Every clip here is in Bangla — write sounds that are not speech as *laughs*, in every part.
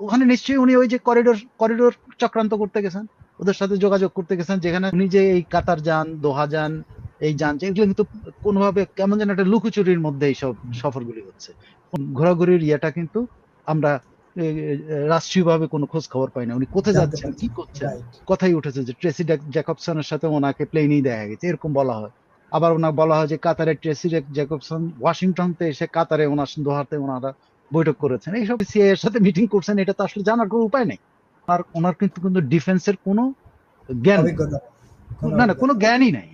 ওখানে নিশ্চয়ই উনি ওই যে করিডোর করিডোর চক্রান্ত করতে গেছেন। ওদের সাথে যোগাযোগ করতে গেছেন যেখানে উনি যে এই কাতার যান দোহা যান এই যান এগুলো কিন্তু কোনোভাবে কেমন যেন একটা লুকোচুরির মধ্যে এইসব সফরগুলি হচ্ছে। ঘোরাঘুরির ইয়েটা কিন্তু আমরা রাষ্ট্রীয়ভাবে কোনো খোঁজ খবর পাই না। উনি কোথায় যাচ্ছেন কি করছেন কথাই উঠেছে যে ট্রেসি জ্যাকবসনের সাথে ওনাকে প্লেনেই দেখা গেছে। এরকম বলা হয়। আবার ওনার বলা হয় যে কাতারের ট্রেসি জ্যাক- জ্যাকবসন ওয়াশিংটনতে এসে কাতারে ওনার দোহাতে ওনারা বৈঠক করেছেন। এইসব সিআই এর সাথে মিটিং করছেন এটা তো আসলে জানার কোনো উপায় নেই। আর ওনার কিন্তু কিন্তু ডিফেন্সের কোনো জ্ঞান না না কোনো জ্ঞানই নাই।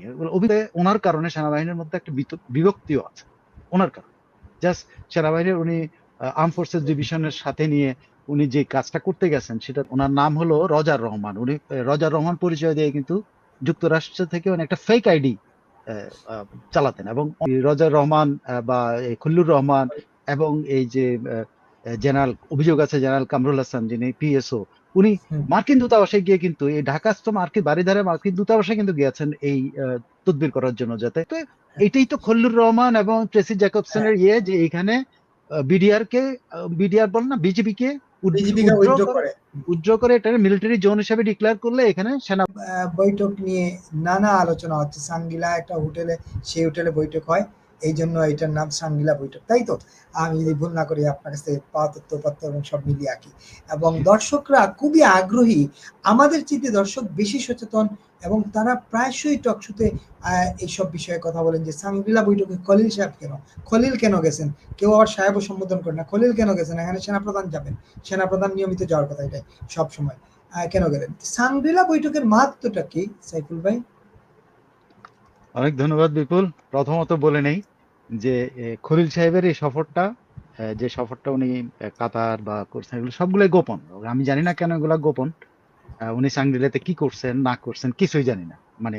ওনার কারণে সেনাবাহিনীর মধ্যে একটা বিভক্তিও আছে। ওনার কারণে। জাস্ট সেনাবাহিনীর উনি আর্ম ফোর্সেস ডিভিশনের সাথে নিয়ে উনি যে কাজটা করতে গেছেন সেটা ওনার নাম হলো রজার রহমান। উনি রজার রহমান পরিচয় দিয়ে কিন্তু যুক্তরাষ্ট্র থেকে উনি একটা ফেক আইডি চালাতেন। এবং রজার রহমান বা খুল্লুর রহমান এবং এই যে জেনারেল অভিযোগ আছে জেনারেল কামরুল হাসান যিনি পিএসও উনি মার্কিন দূতাবাসে গিয়ে কিন্তু এই ঢাকাস্থ মার্কিন বাড়িধারে মার্কিন দূতাবাসে কিন্তু গিয়েছেন এই তদবির করার জন্য যাতে এটাই তো খল্লুর রহমান এবং ট্রেসি জ্যাকবসনের ইয়ে যে এখানে বিডিআর কে বিডিআর বল না বিজেপি কে উইথড্র করে এটা মিলিটারি জোন হিসেবে ডিক্লেয়ার করলে এখানে সেনা বৈঠক নিয়ে নানা আলোচনা হচ্ছে। সাঙ্গিলা একটা হোটেলে সেই হোটেলে বৈঠক হয়। এই জন্য এটার নাম সাঙ্গিলা বৈঠক তাই তো? আমি যদি ভুল না করি আপনার কাছে পাওয়া তথ্যপত্র এবং সব মিলিয়ে আঁকি। এবং দর্শকরা খুবই আগ্রহী আমাদের চিন্তে দর্শক বেশি সচেতন এবং তারা প্রায়শই টকশুতে এইসব বিষয়ে কথা বলেন যে সাঙ্গিলা বৈঠকে খলিল সাহেব কেন? খলিল কেন গেছেন? কেউ আবার সাহেবও সম্বোধন করে না খলিল কেন গেছেন? এখানে সেনাপ্রধান যাবেন সেনাপ্রধান নিয়মিত যাওয়ার কথা এটাই সবসময় কেন গেলেন? সাংগ্রিলা বৈঠকের মাহাত্মটা কি সাইফুল ভাই? অনেক ধন্যবাদ, বিপুল। প্রথমত বলে নেই যে খলিল সাহেবের এই সফরটা যে সফরটা উনি কাতার বা করছেন, এগুলো সবগুলোই গোপন। আমি জানি না কেন এগুলা গোপন। উনি সাংগ্রিলাতে কি করছেন, না করছেন, কিছুই জানি না। মানে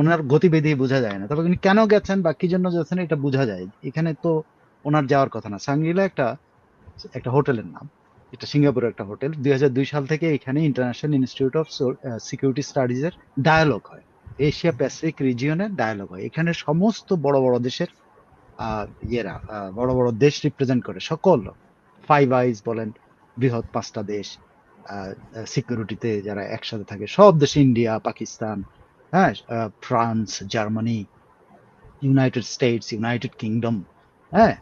ওনার গতিবিধি বোঝা যায় না। তবে উনি কেন গেছেন বা কি জন্য যাচ্ছেন এটা বোঝা যায়। এখানে তো ওনার যাওয়ার কথা না। সাংগ্রিলা একটা একটা হোটেলের নাম। এটা সিঙ্গাপুরের একটা হোটেল। দুই হাজার দুই সাল থেকে এখানে international institute of security studies এর ডায়ালগ হয়। এশিয়া প্যাসিফিক রিজিয়নের ডায়ালগ হয়। এখানে সমস্ত বড় বড় দেশের ইয়েরা বড় বড় দেশ রিপ্রেজেন্ট করে। সকল ফাইভ আইজ বলেন, বৃহৎ পাঁচটা দেশ সিকিউরিটিতে যারা একসাথে থাকে, সব দেশ ইন্ডিয়া পাকিস্তান হ্যাঁ France Germany United States United Kingdom হ্যাঁ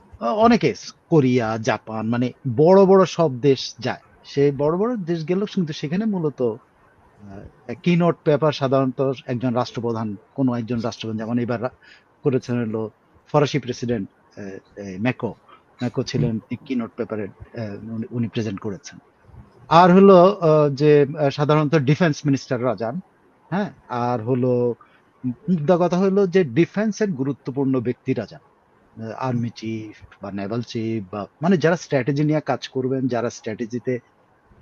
অনেকে কোরিয়া জাপান মানে বড় বড় সব দেশ যায়। সেই বড় বড় দেশ গেল কিন্তু সেখানে মূলত কিনোট পেপার সাধারণত একজন রাষ্ট্রপ্রধান কোনো একজন রাষ্ট্রপ্রধান যেমন এবার করেছেন হলো ফরাসি প্রেসিডেন্ট ম্যাকো ম্যাকো ছিলেন কিনোট পেপারে উনি প্রেজেন্ট করেছেন। আর হলো যে সাধারণত ডিফেন্স মিনিস্টাররা যান হ্যাঁ? আর হলো মুদ্রা কথা হলো যে ডিফেন্সের গুরুত্বপূর্ণ ব্যক্তিরা যান। আর্মি চিফ বা নেভাল চিফ বা মানে যারা স্ট্র্যাটেজি নিয়ে কাজ করবেন যারা স্ট্র্যাটেজিতে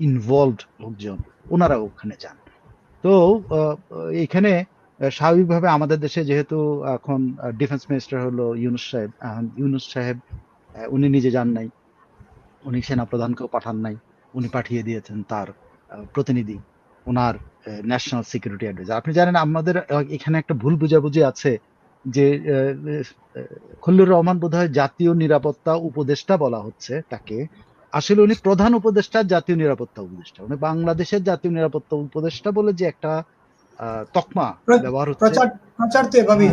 ইনভলভড লোকজন ওনারা ওখানে যান। তো এখানে স্বাভাবিকভাবে আমাদের দেশে যেহেতু এখন ডিফেন্স মিনিস্টার হলো ইউনুস সাহেব ইউনুস সাহেব উনি নিজে যান নাই। উনি সেনা প্রধানকেও পাঠান নাই। উনি পাঠিয়ে দিয়েছেন তার প্রতিনিধি ওনার ন্যাশনাল সিকিউরিটি অ্যাডভাইজার আপনি জানেন আমাদের এখানে একটা ভুল বুঝাবুঝি আছে যে খল্লুর রহমান বোধহয় জাতীয় নিরাপত্তা উপদেষ্টা বলা হচ্ছে তাকে। আসলে উনি প্রধান উপদেষ্টা জাতীয় নিরাপত্তা উপদেষ্টা। উনি বাংলাদেশের জাতীয় নিরাপত্তা উপদেষ্টা বলে যে একটা তকমা ব্যবহার হচ্ছে। এভাবেই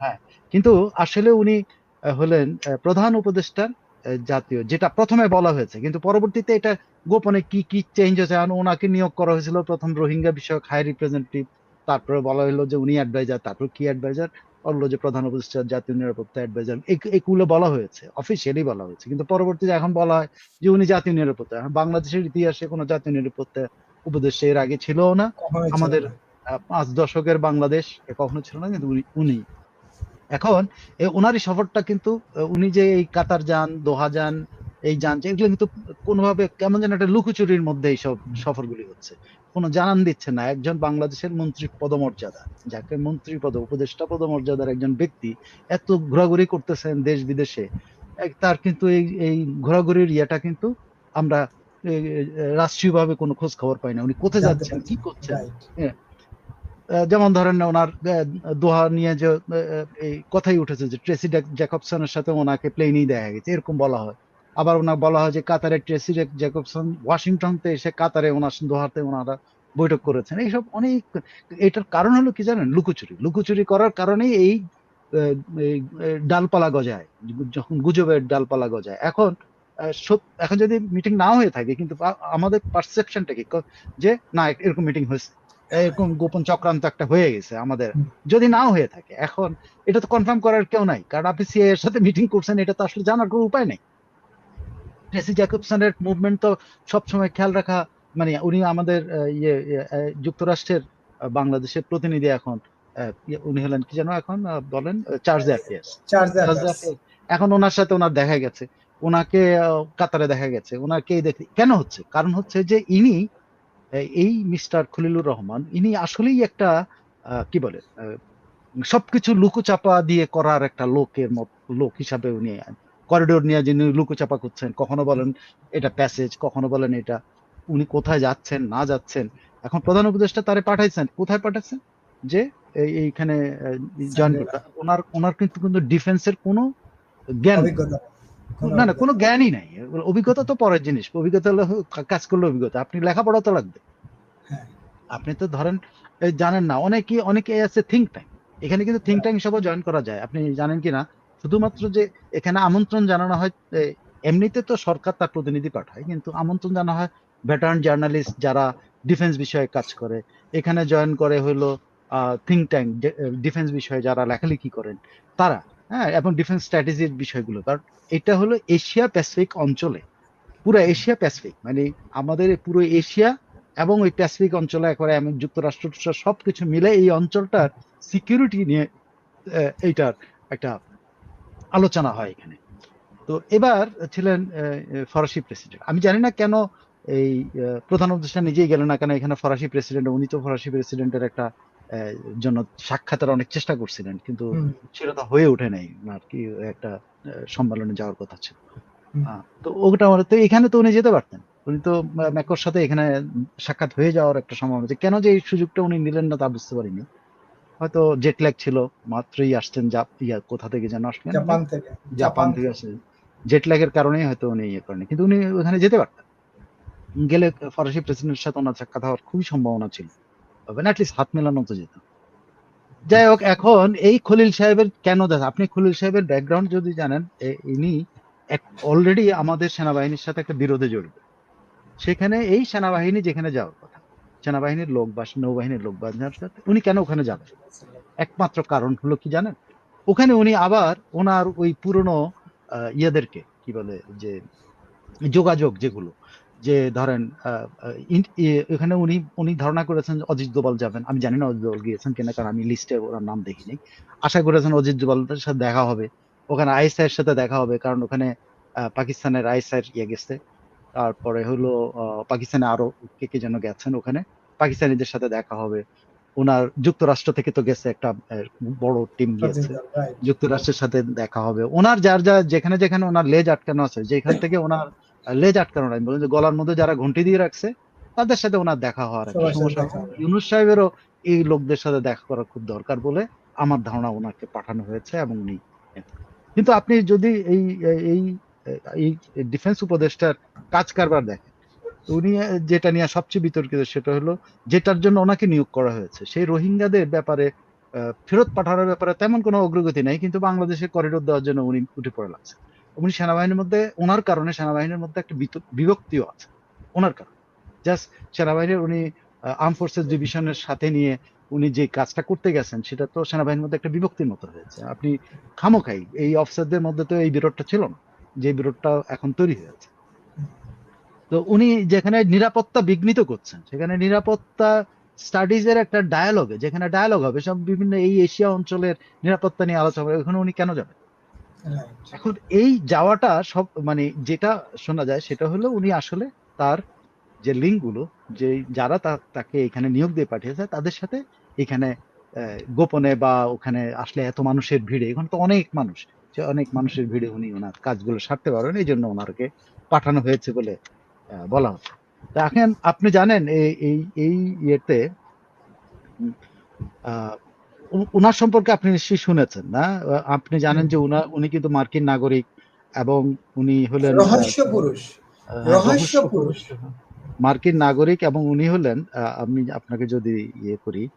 হ্যাঁ। কিন্তু আসলে উনি হলেন প্রধান উপদেষ্টার আহ, জাতীয় যেটা প্রথমে বলা হয়েছে। কিন্তু পরবর্তীতে এটা গোপনে কি কি চেঞ্জ হয়েছে? ওনাকে নিয়োগ করা হয়েছিল প্রথম রোহিঙ্গা বিষয়ক হাই রিপ্রেজেন্টেটিভ তারপরে বলা হলো যে উনি অ্যাডভাইজার তারপর কি অ্যাডভাইজার বলল যে প্রধান উপদেষ্টা জাতীয় নিরাপত্তা অ্যাডভাইজার এগুলো বলা হয়েছে অফিসিয়ালি বলা হয়েছে। কিন্তু পরবর্তীতে এখন বলা হয় যে উনি জাতীয় নিরাপত্তা। এখন বাংলাদেশের ইতিহাসে কোনো জাতীয় নিরাপত্তা উপদেষ্টা এর আগে ছিল না। আমাদের পাঁচ দশকের বাংলাদেশ কখনো ছিল না কিন্তু উনি এখন ওনারই সফরটা কিন্তু উনি যে এই কাতার যান দোহা যান এই যান এগুলো কিন্তু কোনোভাবে কেমন যেন একটা লুকোচুরির মধ্যে এইসব সফরগুলি হচ্ছে। কোনো জানান দিচ্ছে না। একজন বাংলাদেশের মন্ত্রী পদমর্যাদা যাকে মন্ত্রী পদ উপদেষ্টা পদমর্যাদার একজন ব্যক্তি এত ঘোরাঘুরি করতেছেন দেশ বিদেশে তার কিন্তু এই এই ঘোরাঘুরির ইয়েটা কিন্তু আমরা রাষ্ট্রীয়ভাবে কোনো খোঁজ খবর পাই না। উনি কোথায় যাচ্ছেন? কি করছেন. যেমন ধরেন ওনার দোহা নিয়ে যে এই কথাই উঠেছে যে ট্রেসি জ্যাক- জ্যাকবসনের সাথে ওনাকে প্লেনেই দেখা গেছে এরকম বলা হয়। আবার ওনার বলা হয় যে কাতারের ট্রেসি জ্যাকবসন ওয়াশিংটনতে এসে কাতারে ওনার দোহাতে ওনারা বৈঠক করেছেন। এইসব অনেক এটার কারণ হলো কি জানেন? লুকোচুরি। লুকোচুরি করার কারণেই এই ডালপালা গজায়। যখন গুজবের ডালপালা গজায়। এখন এখন যদি মিটিং না হয়ে থাকে কিন্তু আমাদের পারসেপশনটা কি? যে না এরকম মিটিং হয়েছে। এরকম গোপন চক্রান্ত একটা হয়ে গেছে আমাদের। যদি নাও হয়ে থাকে এখন এটা তো কনফার্ম করার কেউ নাই। কারণ আপনি সিআই এর সাথে মিটিং করছেন এটা তো আসলে জানার কোনো উপায় নেই। ট্রেসি জ্যাকবসনের মুভমেন্ট তো সবসময় খেয়াল রাখা মানে উনি আমাদের ইয়ে যুক্তরাষ্ট্রের বাংলাদেশের প্রতিনিধি এখন ইয়ে, উনি হলেন কি যেন এখন বলেন চার্জ অ্যাফেয়ার্স এখন ওনার সাথে ওনার দেখা গেছে। ওনাকে কাতারে দেখা গেছে। ওনাকে দেখে কেন হচ্ছে? কারণ হচ্ছে যে ইনি এই মিস্টার খলিলুর রহমান ইনি আসলেই একটা কি বলে সবকিছু লুকোচাপা দিয়ে করার একটা লোকের মত লোক হিসাবে উনি করিডোর নিয়ে যিনি লুকোচাপা করছেন কখনো বলেন এটা প্যাসেজ কখনো বলেন এটা। উনি কোথায় যাচ্ছেন না যাচ্ছেন? এখন প্রধান উপদেষ্টা তারে পাঠাইছেন। কোথায় পাঠাচ্ছেন যে এইখানে জয়েন ওনার ওনার কিন্তু কিন্তু ডিফেন্সের কোনো জ্ঞান না না কোনো জ্ঞানই নাই। অভিজ্ঞতা তো পরের জিনিস। অভিজ্ঞতা হলো কাজ করলে অভিজ্ঞতা। আপনি লেখাপড়া তো লাগবে। হ্যাঁ। আপনি তো ধরেন জানেন না অনেকে অনেকে আছে থিঙ্ক ট্যাঙ্ক এখানে কিন্তু থিঙ্ক ট্যাঙ্ক হিসাবে জয়েন করা যায়। আপনি জানেন কি না শুধুমাত্র যে এখানে আমন্ত্রণ জানানো হয় এমনিতে তো সরকার তার প্রতিনিধি পাঠায়, কিন্তু আমন্ত্রণ জানানো হয় ভেটারান জার্নালিস্ট যারা ডিফেন্স বিষয়ে কাজ করে। এখানে জয়েন করে হলো থিঙ্ক ট্যাঙ্ক ডিফেন্স বিষয়ে যারা লেখালেখি করেন, তারা হ্যাঁ এবং ডিফেন্স স্ট্র্যাটেজির বিষয়গুলো। কারণ এটা হলো এশিয়া প্যাসিফিক অঞ্চলে, পুরো এশিয়া প্যাসিফিক মানে আমাদের পুরো এশিয়া এবং ওই প্যাসিফিক অঞ্চলে একবারে আমি যুক্তরাষ্ট্র টুক্তরাষ্ট্র সবকিছু মিলে এই অঞ্চলটার সিকিউরিটি নিয়ে এইটার একটা আলোচনা হয় এখানে। তো এবার ছিলেন ফরাসি প্রেসিডেন্ট। আমি জানি না কেন এই প্রধান উপদেষ্টা নিজেই গেলেন না কেন এখানে ফরাসি প্রেসিডেন্ট উনি তো ফরাসি প্রেসিডেন্টের একটা জন্য সাক্ষাতের অনেক চেষ্টা করছিলেন কিন্তু সেটা তো হয়ে ওঠে নাই আর কি একটা সম্মেলনে যাওয়ার কথা ছিল। তো ওটা আমার তো এখানে তো উনি যেতে পারতেন। উনি তো ম্যাকোর সাথে এখানে সাক্ষাৎ হয়ে যাওয়ার একটা সম্ভাবনা কেন যে এই সুযোগটা উনি নিলেন না তা বুঝতে পারিনি। হয়তো জেট ল্যাগ ছিল মাত্রই আসছেন ইয়া কোথা থেকে যেন আসলেন? জাপান থেকে। জাপান থেকে আসে জেট ল্যাগের কারণেই হয়তো উনি ইয়ে করেনি কিন্তু উনি ওখানে যেতে পারতেন। গেলে ফরাসি প্রেসিডেন্টের সাথে ওনার সাক্ষাৎ হওয়ার খুবই সম্ভাবনা ছিল। তবে না অ্যাটলিস্ট হাত মেলানো তো যেত যাই হোক এখন এই খলিল সাহেবের কেন দেখা? আপনি খলিল সাহেবের ব্যাকগ্রাউন্ড যদি জানেন ইনি অলরেডি আমাদের সেনাবাহিনীর সাথে একটা বিরোধে জড়িত। সেখানে এই সেনাবাহিনী যেখানে যাওয়ার কথা সেনাবাহিনীর লোক বা নৌবাহিনীর লোক বা উনি কেন ওখানে যাবেন? একমাত্র কারণ হলো কি জানেন? ওখানে উনি আবার ওনার ওই পুরনো ইয়েদেরকে, কি বলে, যে যোগাযোগ যেগুলো, যে ধরেন এখানে উনি উনি ধারণা করেছেন অজিত দোবাল যাবেন। আমি জানি না অজিত দোবাল গিয়েছেন কিনা, কারণ আমি লিস্টে ওনার নাম দেখিনি। আশা করেছেন অজিত দোবালের সাথে দেখা হবে। ওখানে আইএসআই এর সাথে দেখা হবে, কারণ ওখানে পাকিস্তানের আইএসআই ইয়ে গেছে। তারপরে হলো পাকিস্তানে আরও কে কে যেন গেছেন ওখানে। পাকিস্তানিদের সাথে দেখা হবে। ওনার যুক্তরাষ্ট্র থেকে তো গেছে একটা বড় টিম গিয়েছে। যুক্তরাষ্ট্রের সাথে দেখা হবে। ওনার যার যা যেখানে যেখানে ওনার লেজ আটকানো আছে যেখান থেকে ওনার লেজ আটকানো নাই। বলেন যে গলার মধ্যে যারা ঘন্টি দিয়ে রাখছে তাদের সাথে ওনার দেখা হওয়ার একটা সমস্যা ইউনুস সাহেবেরও এই লোকদের সাথে দেখা করা খুব দরকার বলে আমার ধারণা ওনাকে পাঠানো হয়েছে এবং উনি কিন্তু আপনি যদি এই এই এই ডিফেন্স উপদেষ্টার কাজ কারবার দেখেন উনি যেটা নিয়ে সবচেয়ে বিতর্কিত সেটা হলো যেটার জন্য ওনাকে নিয়োগ করা হয়েছে। সেই রোহিঙ্গাদের ব্যাপারে ফেরত পাঠানোর ব্যাপারে তেমন কোনো অগ্রগতি নেই, কিন্তু বাংলাদেশে করিডোর দেওয়ার জন্য উনি উঠে পড়ে লাগছে। উনি সেনাবাহিনীর মধ্যে ওনার কারণে সেনাবাহিনীর মধ্যে একটা বিভক্তিও আছে ওনার কারণে। জাস্ট সেনাবাহিনীর উনি আর্ম ফোর্সেস ডিভিশনের সাথে নিয়ে উনি যে কাজটা করতে গেছেন, সেটা তো সেনাবাহিনীর মধ্যে একটা বিভক্তির মতো হয়েছে। আপনি খামোখাই, এই অফিসারদের মধ্যে তো এই বিরোধটা ছিল না, যে বিরোধটা এখন তৈরি হয়েছে। তো উনি যেখানে নিরাপত্তা বিঘ্নিত করছেন সেখানে নিরাপত্তা স্টাডিজ এর একটা ডায়ালগে যেখানে ডায়ালগ হবে সব বিভিন্ন এই এশিয়া অঞ্চলের নিরাপত্তা নিয়ে আলোচনা হবে ওখানে উনি কেন যাবেন? এখন এই যাওয়াটা সব মানে যেটা শোনা যায় সেটা হলো উনি আসলে তার যে লিঙ্কগুলো যে যারা তাকে এখানে নিয়োগ দিয়ে পাঠিয়েছে তাদের সাথে এখানে গোপনে বা ওখানে আসলে এত মানুষের ভিড়ে এখানে তো অনেক মানুষ অনেক মানুষের ভিড়ে উনি ওনার কাজগুলো সারতে পারবেন এই জন্য ওনারকে পাঠানো হয়েছে বলে বলা হচ্ছে। তা এখন আপনি জানেন এই এই এই ইয়েতে উনার সম্পর্কে আপনি নিশ্চয়ই শুনেছেন না? আপনি জানেন যে উনা উনি কিন্তু মার্কিন নাগরিক এবং উনি হলেন রহস্য পুরুষ। আহ, রহস্য পুরুষ। মার্কিন নাগরিক এবং উনি হলেন আমি আপনাকে যদি ইয়ে করি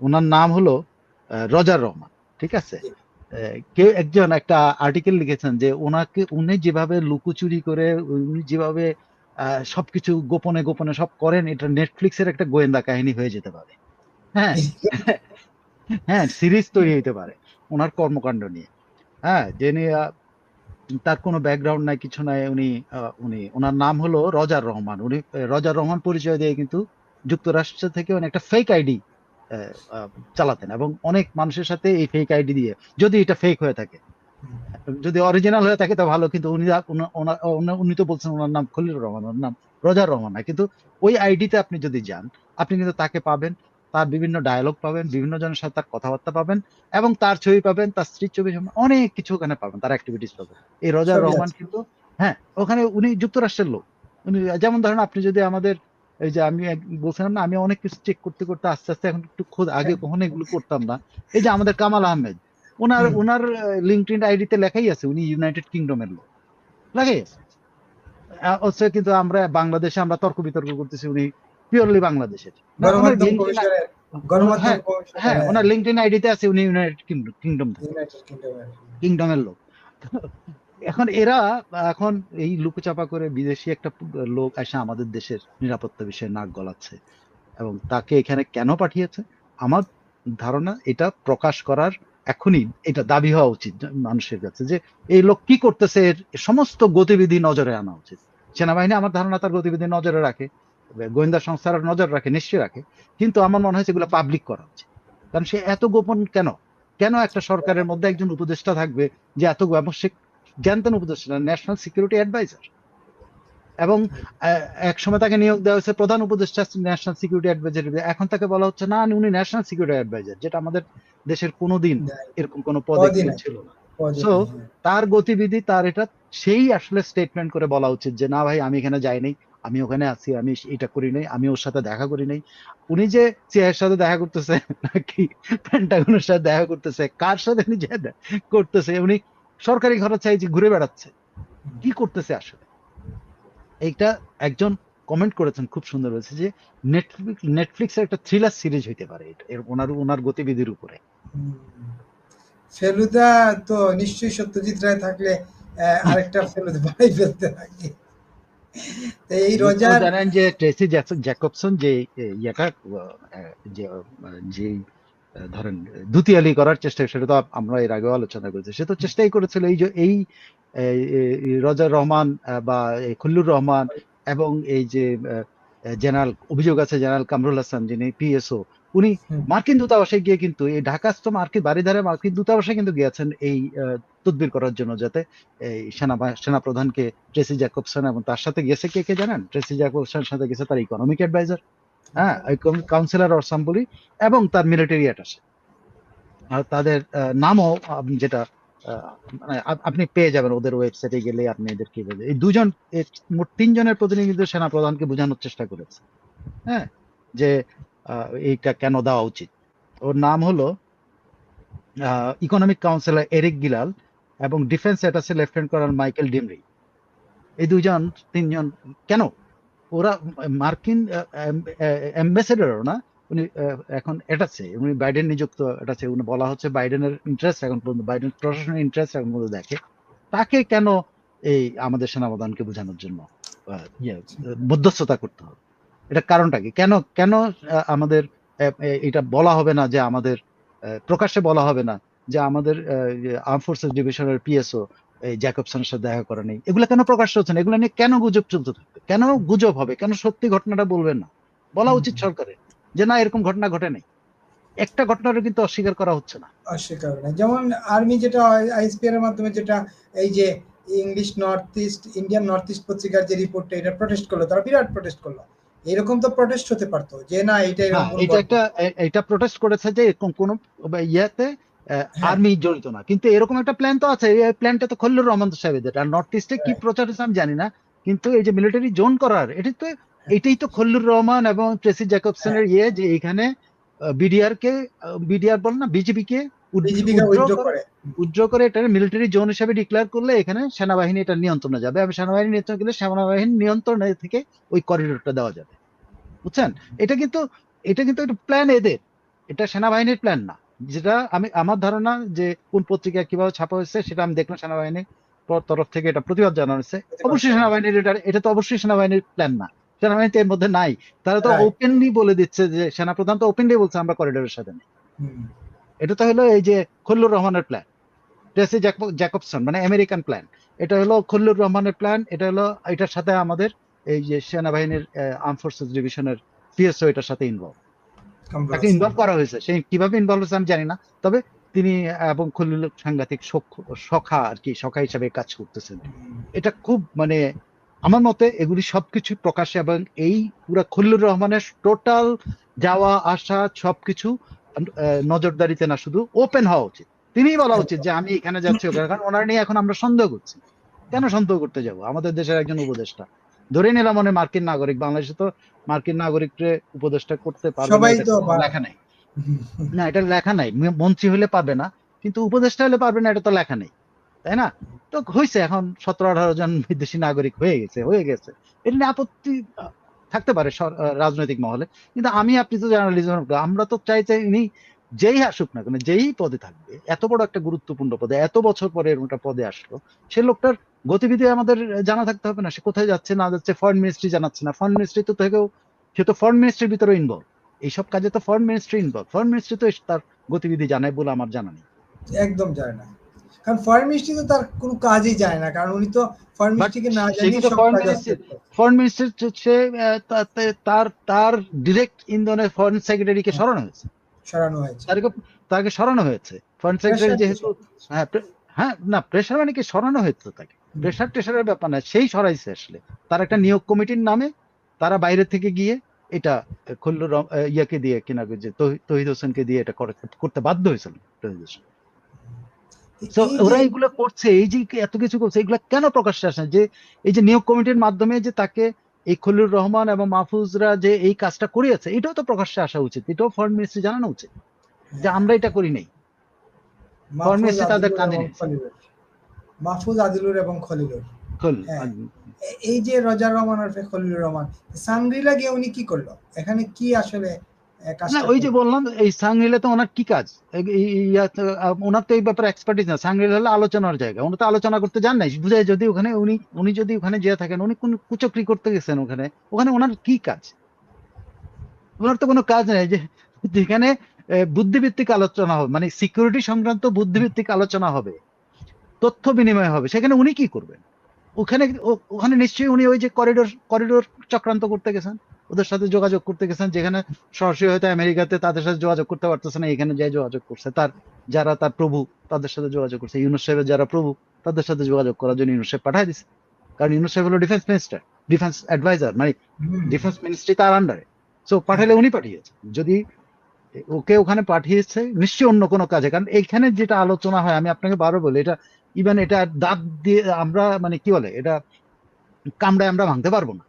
ওনার নাম হলো রজার রহমান ঠিক আছে? কেউ একজন একটা আর্টিকেল লিখেছেন যে ওনাকে উনি যেভাবে লুকোচুরি করে উনি যেভাবে সবকিছু গোপনে গোপনে সব করেন এটা নেটফ্লিক্সের একটা গোয়েন্দা কাহিনী হয়ে যেতে পারে। হ্যাঁ? *laughs* হ্যাঁ সিরিজ তৈরি হতে পারে ওনার কর্মকাণ্ড নিয়ে। হ্যাঁ যিনি তার কোনো ব্যাকগ্রাউন্ড নাই কিছু নাই উনি উনি ওনার নাম হলো রজার রহমান। উনি রজার রহমান পরিচয় দিয়ে কিন্তু যুক্তরাষ্ট্র থেকে উনি একটা ফেক আইডি চালাতেন এবং অনেক মানুষের সাথে এই ফেক আইডি দিয়ে যদি এটা ফেক হয়ে থাকে। যদি অরিজিনাল হয়ে থাকে তো ভালো কিন্তু উনি উনা- তো বলছেন ওনার নাম খলিল রহমান ওনার নাম রজার রহমান কিন্তু ওই আইডিতে আপনি যদি যান আপনি কিন্তু তাকে পাবেন তার বিভিন্ন ডায়লগ পাবেন বিভিন্ন জনের সাথে তার কথাবার্তা পাবেন এবং তার ছবি পাবেন তার স্ত্রীর ছবি অনেক কিছু ওখানে পাবেন তার অ্যাক্টিভিটিস পাবেন। এই রজার রহমান কিন্তু হ্যাঁ ওখানে উনি যুক্তরাষ্ট্রের লোক। উনি যেমন ধরেন আপনি যদি আমাদের এই যে আমি বলছিলাম না আমি অনেক কিছু চেক করতে করতে আস্তে আস্তে এখন একটু খোঁজ আগে কখনো এগুলো করতাম না। এই যে আমাদের কামাল আহমেদ ওনার। ওনার লিঙ্কড আইডিতে লেখাই আছে উনি ইউনাইটেড কিংডমের লোক। লেখাই আছে। হচ্ছে কিন্তু আমরা বাংলাদেশে আমরা তর্ক বিতর্ক করতেছি উনি পিওরলি বাংলাদেশের। হ্যাঁ, ওনার লিঙ্কড আইডিতে আছে উনি ইউনাইটেড কিংডম কিংডমের লোক। এখন এরা এখন এই লুকোচাপা করে বিদেশি একটা লোক এসে আমাদের দেশের নিরাপত্তা বিষয়ে নাক গলাচ্ছে। এবং তাকে এখানে কেন পাঠিয়েছে? আমার ধারণা এটা প্রকাশ করার এখনই এটা দাবি হওয়া উচিত মানুষের কাছে যে এই লোক কি করতেছে? এর সমস্ত গতিবিধি নজরে আনা উচিত। সেনাবাহিনী আমার ধারণা তার গতিবিধি নজরে রাখে, গোয়েন্দা সংস্থারা নজর রাখে, নিশ্চয়ই রাখে, কিন্তু আমার মনে হয় এগুলো পাবলিক করা উচিত। কারণ সে এত গোপন কেন? কেন একটা সরকারের মধ্যে একজন উপদেষ্টা থাকবে যে এত ব্যবসায়িক জ্ঞানতান উপদেষ্টা ন্যাশনাল সিকিউরিটি অ্যাডভাইজার এবং এক সময় তাকে নিয়োগ দেওয়া হয়েছে প্রধান উপদেষ্টা ন্যাশনাল সিকিউরিটি অ্যাডভাইজার এখন তাকে বলা হচ্ছে, না, উনি ন্যাশনাল সিকিউরিটি অ্যাডভাইজার যেটা আমাদের দেশের কোনোদিন এরকম কোনো পদে। ছিল না হ্যাঁ। তার গতিবিধি তার এটা সেই আসলে স্টেটমেন্ট করে বলা উচিত যে না ভাই আমি এখানে যাই নাই আমি ওখানে আছি আমি এটা করি নাই আমি ওর সাথে দেখা করি নাই উনি যে সিআইয়ের সাথে দেখা করতেছে নাকি পেন্টাগনের সাথে দেখা করতেছে কার সাথে উনি করতেছে উনি সরকারি ঘরে চাই যে ঘুরে বেড়াচ্ছে কি করতেছে আসলে এইটা একজন কমেন্ট করেছেন খুব সুন্দর হয়েছে যে নেটফ্লিক্স নেটফ্লিক্সের একটা থ্রিলার সিরিজ হইতে পারে এটা এর ওনার ওনার গতিবিধির উপরে। ফেলুদা তো নিশ্চয়ই সত্যজিৎ রায় থাকলে আরেকটা ফেলুদা বানাই ফেলতে থাকে। এই রোজার জানেন যে ট্রেসি জ্যাকবসন যে ইয়েটা যে যে ধরেন দুতিয়ালি করার চেষ্টা সেটা তো আমরা এর আগেও আলোচনা করেছি। সে তো চেষ্টাই করেছিল এই যে এই রজার রহমান বা এই খুল্লুর রহমান এবং এই যে জেনারেল অভিযোগ আছে জেনারেল কামরুল হাসান যিনি পিএসও উনি মার্কিন দূতাবাসে গিয়ে কিন্তু এই ঢাকাস্থ মার্কিন বাড়িধারে মার্কিন দূতাবাসে কিন্তু গিয়েছেন এই তদবির করার জন্য যাতে এই সেনা সেনা প্রধানকে ট্রেসি জ্যাকবসন এবং তার সাথে গেছে কে কে জানেন? ট্রেসি জ্যাকবসনের সাথে গেছে তার ইকোনমিক অ্যাডভাইজার হ্যাঁ কাউন্সিলর অসেম্বলি এবং তার মিলিটারি অ্যাটাসে আর তাদের নামও যেটা মানে আপনি পেয়ে যাবেন ওদের ওয়েবসাইটে গেলে আপনি এদেরকে পেয়ে এই দুজন মোট তিনজনের প্রতিনিধিত্ব সেনা প্রধানকে বোঝানোর চেষ্টা করেছে। হ্যাঁ? যে এইটা কেন দেওয়া উচিত? ওর নাম হলো ইকোনমিক কাউন্সিলর এরিক গিলাল এবং defence attache lieutenant colonel Michael Dimri এই দুজন, তিনজন, কেন? ওরা মার্কিন অ্যাম্বাসেডারও না উনি এখন এটাছে উনি বাইডেন নিযুক্ত এটাছে উনি বলা হচ্ছে বাইডেনের ইন্টারেস্ট এখন পর্যন্ত বাইডেন প্রশাসনের ইন্টারেস্ট এখন পর্যন্ত দেখে। তাকে কেন এই আমাদের সেনাপ্রধানকে বোঝানোর জন্য ইয়ে মধ্যস্থতা করতে হবে? এটা কারণটা কি? কেন কেন আমাদের এটা বলা হবে না যে আমাদের প্রকাশ্যে বলা হবে না যে আমাদের আর্ম ফোর্সেস ডিভিশনের পিএসও এই জ্যাকবসনের সাথে দেখা করে নেই। এগুলো কেন প্রকাশ্য হচ্ছে না? এগুলো নিয়ে কেন গুজব চলতে থাকবে? কেন গুজব হবে? কেন সত্যি ঘটনাটা বলবেন না? বলা উচিত সরকারের। যে না এরকম ঘটনা ঘটে নাই। একটা ঘটনারও কিন্তু অস্বীকার করা হচ্ছে না। অস্বীকার না যেমন আর্মি যেটা আইএসপিআর এর মাধ্যমে যেটা এই যে English north east Indian north east পত্রিকার যে রিপোর্টটা এটা প্রটেস্ট করল। তারা বিরাট প্রটেস্ট করল। এরকম তো প্রটেস্ট হতে পারতো যে না এটা হ্যাঁ এটা একটা এটা প্রোটেস্ট করেছে যে এরকম কোন ইয়াতে আর্মি জড়িত না। কিন্তু এরকম একটা প্ল্যান তো আছে। এই প্ল্যানটা তো খল্লুর রহমান সাহেবের আর নর্থ ইস্টে কি. প্রচার হচ্ছে আমি জানি না। কিন্তু এই যে মিলিটারি জোন করার এটা তো এটাই তো খল্লুর রহমান এবং ট্রেসি জ্যাকবসনের ইয়ে যে এখানে বিডিআর কে বিডিআর বল না বিজেপি কে করে। এটা মিলিটারি জোন হিসেবে ডিক্লেয়ার করলে এখানে সেনাবাহিনী এটা নিয়ন্ত্রণে যাবে এবং সেনাবাহিনী নিয়ন্ত্রণ করলে সেনাবাহিনী নিয়ন্ত্রণে থেকে ওই করিডোরটা দেওয়া যাবে। বুঝছেন? এটা কিন্তু এটা কিন্তু একটা প্ল্যান এদের। এটা সেনাবাহিনীর প্ল্যান না। যেটা আমি আমার ধারণা যে কোন পত্রিকা কীভাবে ছাপা হয়েছে সেটা আমি দেখলাম সেনাবাহিনীর তরফ থেকে এটা প্রতিবাদ জানানো হয়েছে। অবশ্যই সেনাবাহিনীর এটা এটা তো অবশ্যই সেনাবাহিনীর প্ল্যান না। সেনাবাহিনী এর মধ্যে নাই। তারা তো ওপেনলি বলে দিচ্ছে যে সেনাপ্রধান তো ওপেনলি বলছে আমরা করিডোরের সাথে। নেই এটা তো হলো এই যে খল্লুর রহমানের প্ল্যান জেসি জ্যাকবসন মানে আমেরিকান প্ল্যান এটা হলো খল্লুর রহমানের প্ল্যান এটা হলো এটার সাথে আমাদের এই যে সেনাবাহিনীর আর্ম ফোর্সেস ডিভিশনের পিএসও এটার সাথে ইনভলভ তাকে ইনভলভ করা হয়েছে। সেই কীভাবে ইনভলভ হয়েছে আমি জানি না। তবে তিনি এবং খল্লুল সাংঘাতিক সখা আর কি সখা হিসাবে কাজ করতেছেন। এটা খুব মানে আমার মতে এগুলি সবকিছু প্রকাশ্যে এবং এই পুরা খল্লুর রহমানের টোটাল যাওয়া আসা সবকিছু নজরদারিতে না শুধু ওপেন হওয়া উচিত। তিনিই বলা উচিত যে আমি এখানে যাচ্ছি ওখানে কারণ ওনার নিয়ে এখন আমরা সন্দেহ করছি। কেন সন্দেহ করতে যাব? আমাদের দেশের একজন উপদেষ্টা। ধরে নিলাম মনে মার্কিন নাগরিক বাংলাদেশে তো মার্কিন নাগরিককে উপদেষ্টা করতে পারবে লেখা নাই। না এটা লেখা নাই। মন্ত্রী হলে পারবে না কিন্তু উপদেষ্টা হলে পারবে না এটা তো লেখা নেই। তাই না? তো হয়েছে এখন সতেরো আঠারো জন বিদেশি নাগরিক হয়ে গেছে হয়ে গেছে। এটা নিয়ে আপত্তি থাকতে পারে রাজনৈতিক মহলে। কিন্তু আমি, আপনি তো জার্নালিজম আমরা তো চাই চাই ইনি যেই আসুক না কেন, যেই পদে থাকবে, এত বড় একটা গুরুত্বপূর্ণ পদে, এত বছর পরে এরকম একটা পদে আসলো, সে লোকটার গতিবিধি আমাদের জানা থাকতে হবে না, সে কোথায় যাচ্ছে, না যাচ্ছে ফরেন মিনিস্ট্রি জানাচ্ছে না। ফরেন মিনিস্ট্রি তো থেকেও, সে তো ফরেন মিনিস্ট্রির ভিতরে ইনভলভ এইসব কাজে তো foreign ministry involve foreign ministry তো তার গতিবিধি জানায় বলে আমার জানা নেই। একদম জানে না। কারণ ফরেন মিনিস্ট্রি তো তার কোনো কাজই জানে না কারণ উনি তো ফরেন মিনিস্ট্রিকে না জানিয়ে সব কাজ ফরেন মিনিস্ট্রি হচ্ছে তার তার ইন্ধনের ফরেন সেক্রেটারিকে সরানো হয়েছে। সরানো হয়েছে। তাকে তাকে সরানো হয়েছে। ফরেন সেক্রেটারি যেহেতু হ্যাঁ হ্যাঁ না প্রেশার মানে কি? সরানো হয়েছে তাকে। প্রেশার টেশারের ব্যাপার না সেই সরাইছে আসলে। তার একটা নিয়োগ কমিটির নামে তারা বাইরে থেকে গিয়ে এটা খল্লুর ইয়াকে দিয়ে কিনা যে তহি- তহিদ হোসেনকে দিয়ে এটা করতে বাধ্য হয়েছিল। তহিদ হোসেন তো ওরা এগুলো করছে এই যে এত কিছু করছে এগুলো কেন প্রকাশ্যে আসে যে এই যে নিয়োগ কমিটির মাধ্যমে যে তাকে এই খলিলুর রহমান এবং মাহফুজরা যে এই কাজটা করিয়েছে এটাও তো প্রকাশ্যে আসা উচিত। এটাও ফরেন মিনিস্ট্রি জানানো উচিত যে আমরা এটা করি নাই। ফরেন মিনিস্ট্রি তাদের। মাহফুজ আদিলুর এবং খলিলুর। খল হ্যাঁ। এই যে রজা রহমান ওরফে খলিলুর রহমান সাংগ্রিলা গিয়ে উনি কি করল? এখানে কি আসলে ওই যে বললাম এই সাংরিলে তো ওনার কি কাজ? ওনার তো এই ব্যাপারে এক্সপার্টিস না। সাংরিল হলো আলোচনার জায়গা। উনি তো আলোচনা করতে যান নাই। বুঝায় যদি ওখানে উনি উনি যদি ওখানে যেয়ে থাকেন উনি কোন কুচক্রি করতে গেছেন ওখানে ওখানে ওনার কি কাজ? ওনার তো কোনো কাজ নেই যে যেখানে বুদ্ধিভিত্তিক আলোচনা হবে মানে সিকিউরিটি সংক্রান্ত বুদ্ধিভিত্তিক আলোচনা হবে তথ্য বিনিময় হবে সেখানে উনি কি করবেন? ওখানে ওখানে নিশ্চয়ই উনি ওই যে করিডোর করিডোর চক্রান্ত করতে গেছেন? ওদের সাথে যোগাযোগ করতে গেছেন যেখানে সরাসরি হয়তো আমেরিকাতে তাদের সাথে যোগাযোগ করতে পারতেছে না এখানে যাই যোগাযোগ করছে। তার যারা তার প্রভু তাদের সাথে যোগাযোগ করছে। ইউনুস সাহেবের যারা প্রভু তাদের সাথে যোগাযোগ করার জন্য ইউনুস সাহেব পাঠাই দিছে। কারণ ইউনুস সাহেব হলো ডিফেন্স মিনিস্টার ডিফেন্স অ্যাডভাইজার মানে ডিফেন্স মিনিস্ট্রি তার আন্ডারে সো পাঠালে উনি পাঠিয়েছে। যদি ওকে ওখানে পাঠিয়েছে নিশ্চয়ই অন্য কোনো কাজে। কারণ এখানে যেটা আলোচনা হয় আমি আপনাকে বারো বলি এটা ইভেন এটা দাঁত দিয়ে আমরা মানে কি বলে এটা কামড়ায় আমরা ভাঙতে পারব না।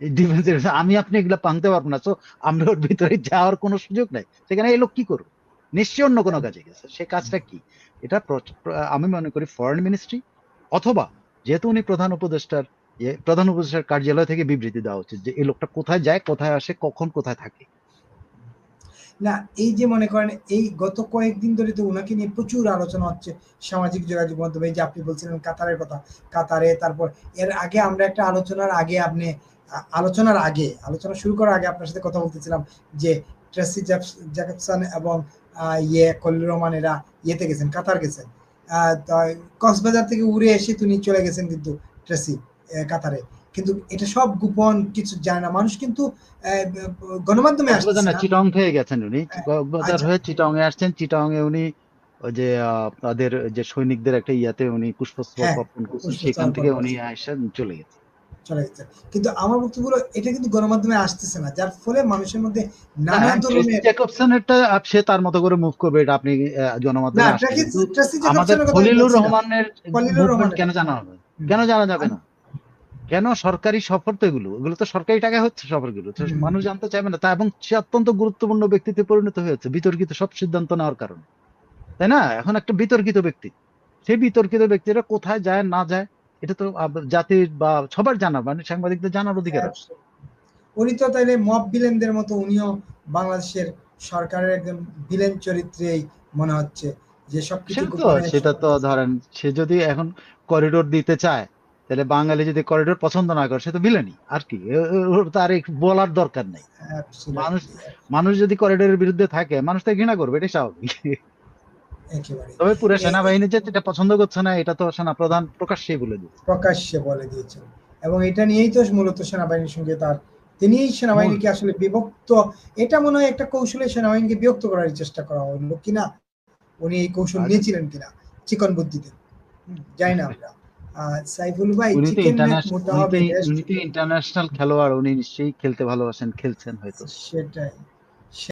ডিফেন্সের আমি আপনি এগুলো ভাঙতে পারব না। তো আমরা ওর ভিতরে যাওয়ার কোনো সুযোগ নাই। সেখানে এই লোক কি করবে? নিশ্চয়ই অন্য কোনো কাজে গেছে। সে কাজটা কি? এটা আমি মনে করি ফরেন মিনিস্ট্রি অথবা যেহেতু উনি প্রধান উপদেষ্টার ইয়ে, প্রধান উপদেষ্টার কার্যালয় থেকে বিবৃতি দেওয়া উচিত যে এই লোকটা কোথায় যায় কোথায় আসে কখন কোথায় থাকে। না, এই যে মনে করেন, এই গত কয়েকদিন ধরে তো ওনাকে নিয়ে প্রচুর আলোচনা হচ্ছে সামাজিক যোগাযোগ মাধ্যমে যে আপনি বলছিলেন কাতারের কথা, কাতারে তারপর এর আগে আমরা একটা আলোচনার আগে আপনি আলোচনার আগে, আলোচনা শুরু করার আগে আপনার সাথে কথা বলতেছিলাম যে ট্রেসি জ্যাকস- জ্যাকবসন এবং ইয়ে কলিল রহমান এরা ইয়েতে গেছেন, কাতার গেছেন। কক্সবাজার থেকে উড়ে এসে তিনি চলে গেছেন কিন্তু ট্রেসি কাতারে। কিন্তু এটা সব গোপন কিছু জানে না। মানুষ কিন্তু গণমাধ্যমে আসছে চিটং হয়ে গেছেন উনি। হ্যাঁ, কক্সবাজার। হয়ে চিটং এ আসছেন। চিটং এ উনি ওই যে তাদের যে সৈনিকদের একটা ইয়াতে উনি পুষ্পস্তবক হ্যাঁ, অর্পণ করছেন সেখান থেকে উনি। আসেন চলে গেছেন। চলে গেছে কিন্তু আমার বক্তব্য এটা কিন্তু গণমাধ্যমে আসতেছে না যার ফলে মানুষের মধ্যে নানা হ্যাঁ, ধরনের জ্যাকবসনেরটা সে তার মতো করে মুভ করবে এটা আপনি আমাদের খলিলুর রহমানের খলিলুর রহমানের। কেন জানা হবে? কেন জানা যাবে না? কেন সরকারি সফর তো এগুলো? এগুলো তো সরকারি টাকায় হচ্ছে সফরগুলো। মানুষ জানতে চাইবে না। তা এবং সে অত্যন্ত গুরুত্বপূর্ণ ব্যক্তিতে পরিণত হয়েছে বিতর্কিত সব সিদ্ধান্ত নেওয়ার কারণে। তাই না? এখন একটা বিতর্কিত ব্যক্তি। সেই বিতর্কিত ব্যক্তিরা কোথায় যায় না যায় এটা তো জাতির বা সবার জানার মানে সাংবাদিকদের জানার অধিকার আছে। উনি তো তাইলে মব ভিলেনদের মতো উনিও বাংলাদেশের সরকারের একজন ভিলেন চরিত্রেই মনে হচ্ছে। যে তো গোপনে সেটা তো ধরেন সে যদি এখন করিডোর দিতে চায় তাহলে বাঙালি যদি করিডোর পছন্দ না করে সে তো ভিলেনি আর কি? তার বলার দরকার নেই। মানুষ- মানুষ যদি করিডোরের বিরুদ্ধে থাকে মানুষ তো ঘৃণা করবে এটাই স্বাভাবিক। তবে পুরো সেনাবাহিনী যে এটা পছন্দ করছে না এটা তো সেনা প্রধান প্রকাশ্যেই বলে দিচ্ছে প্রকাশ্যে বলে দিয়েছেন এবং এটা নিয়েই তো মূলত সেনাবাহিনীর সঙ্গে তার তিনি সেনাবাহিনীকে আসলে বিভক্ত এটা মনে হয় একটা কৌশলে সেনাবাহিনীকে বিভক্ত করার চেষ্টা করা হলো কিনা উনি এই কৌশল আচ্ছা। নিয়েছিলেন কিনা চিকন বুদ্ধিতে। জানি না আমরা। সাইফুল ভাই চিকেন ইন্টারন্যাশনাল মোটা হবে উনি তো ইন্টারন্যাশনাল খেলোয়াড় উনি নিশ্চয়ই খেলতে ভালোবাসেন খেলছেন হয়তো। সেটাই।